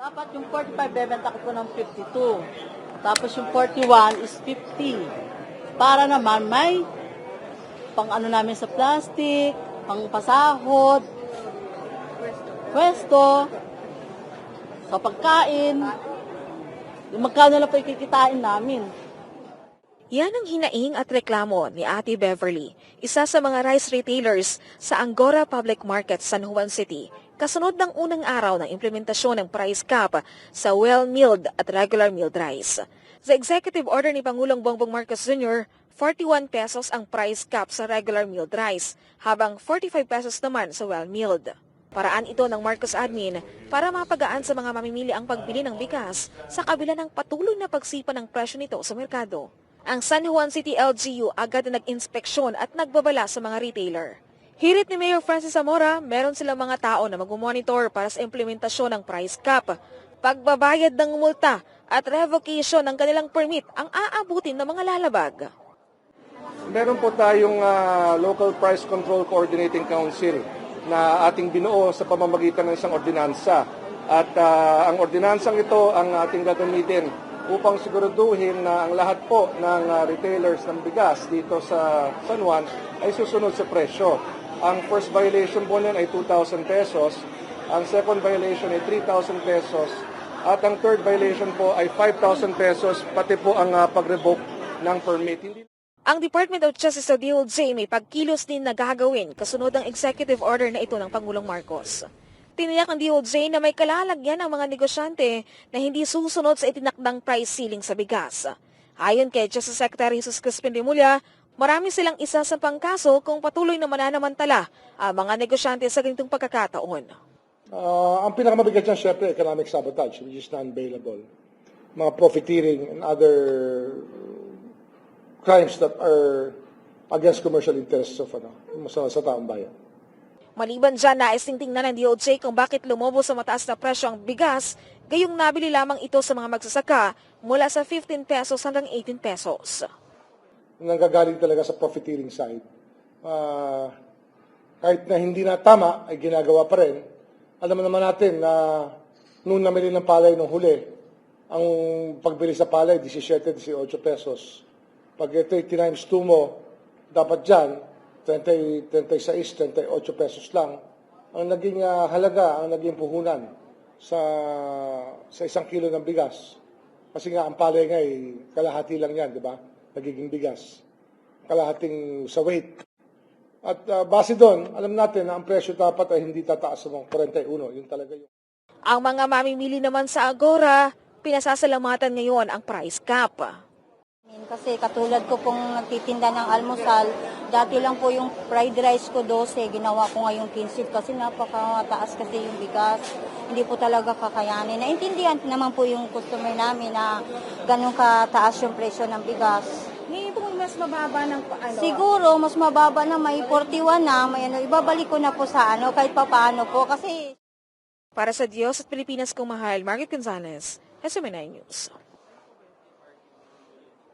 Dapat yung 45 bebenta ko po ng 52. Tapos yung 41 is 50. Para naman may pang ano namin sa plastic, pang pasahod, pwesto, sa pagkain. Yung magkano lang po ikikitain namin. Yan ang hinaing at reklamo ni Ate Beverly, isa sa mga rice retailers sa Angora Public Market, San Juan City, kasunod ng unang araw ng implementasyon ng price cap sa well-milled at regular milled rice. Sa executive order ni Pangulong Bongbong Marcos Jr., 41 pesos ang price cap sa regular milled rice, habang 45 pesos naman sa well-milled. Paraan ito ng Marcos Admin para mapagaan sa mga mamimili ang pagbili ng bigas sa kabila ng patuloy na pagsipa ng presyo nito sa merkado. Ang San Juan City LGU agad na nag-inspeksyon at nagbabala sa mga retailer. Hirit ni Mayor Francis Zamora, meron silang mga tao na mag-monitor para sa implementasyon ng price cap, pagbabayad ng multa at revocation ng kanilang permit ang aabutin ng mga lalabag. Meron po tayong ah, Local Price Control Coordinating Council na ating binuo sa pamamagitan ng isang ordinansa. At ah, ang ordinansang ito ang ating gagamitin upang siguraduhin na ang lahat po ng ah, retailers ng bigas dito sa San Juan ay susunod sa presyo. Ang first violation po niyan ay 2,000 pesos, ang second violation ay 3,000 pesos, at ang third violation po ay 5,000 pesos, pati po ang ah, pag-revoke ng permit. Hindi Ang Department of Justice o DOJ may pagkilos din na gagawin kasunod ng executive order na ito ng Pangulong Marcos. Tiniyak ng DOJ na may kalalagyan ang mga negosyante na hindi susunod sa itinakdang price ceiling sa bigas. Ayon kay Justice Secretary Jesus Crispin Remulla, marami silang isa sa pangkaso kung patuloy na mananamantala ang mga negosyante sa ganitong pagkakataon. Ah, ang pinakamabigat niyan, syempre, economic sabotage, which is non-bailable. Mga profiteering and other crimes that are against commercial interests of ano, sa, sa taong bayan. Maliban dyan, nais tingnan ng DOJ kung bakit lumobo sa mataas na presyo ang bigas, gayong nabili lamang ito sa mga magsasaka mula sa 15 pesos hanggang 18 pesos. Nanggagaling talaga sa profiteering side. Ah, kahit na hindi na tama, ay ginagawa pa rin. Alam naman natin na nung namili ng palay nung huli, ang pagbili sa palay, 17, 18 pesos. Pag ito times 2 mo, dapat dyan, 30, 36, 38 pesos lang. Ang naging ah, halaga, ang naging puhunan sa sa isang kilo ng bigas. Kasi nga, ang palay nga ay kalahati lang yan, di ba? Nagiging bigas. Kalahating sa weight. At ah, base doon, alam natin na ang presyo dapat ay hindi tataas sa mga 41. Yun talaga yung Ang mga mamimili naman sa Agora, pinasasalamatan ngayon ang price cap. Kasi katulad ko pong nagtitinda ng almusal, dati lang po yung fried rice ko 12, ginawa ko ngayong 15 kasi napakataas kasi yung bigas. Hindi po talaga kakayanin. Naintindihan naman po yung customer namin na ganun kataas yung presyo ng bigas. Mas mababa ng ano? Siguro mas mababa na may 41 na, may ano, ibabalik ko na po sa ano kahit papaano po kasi Para sa Diyos at Pilipinas kong mahal, Margaret Gonzalez, SMNI News.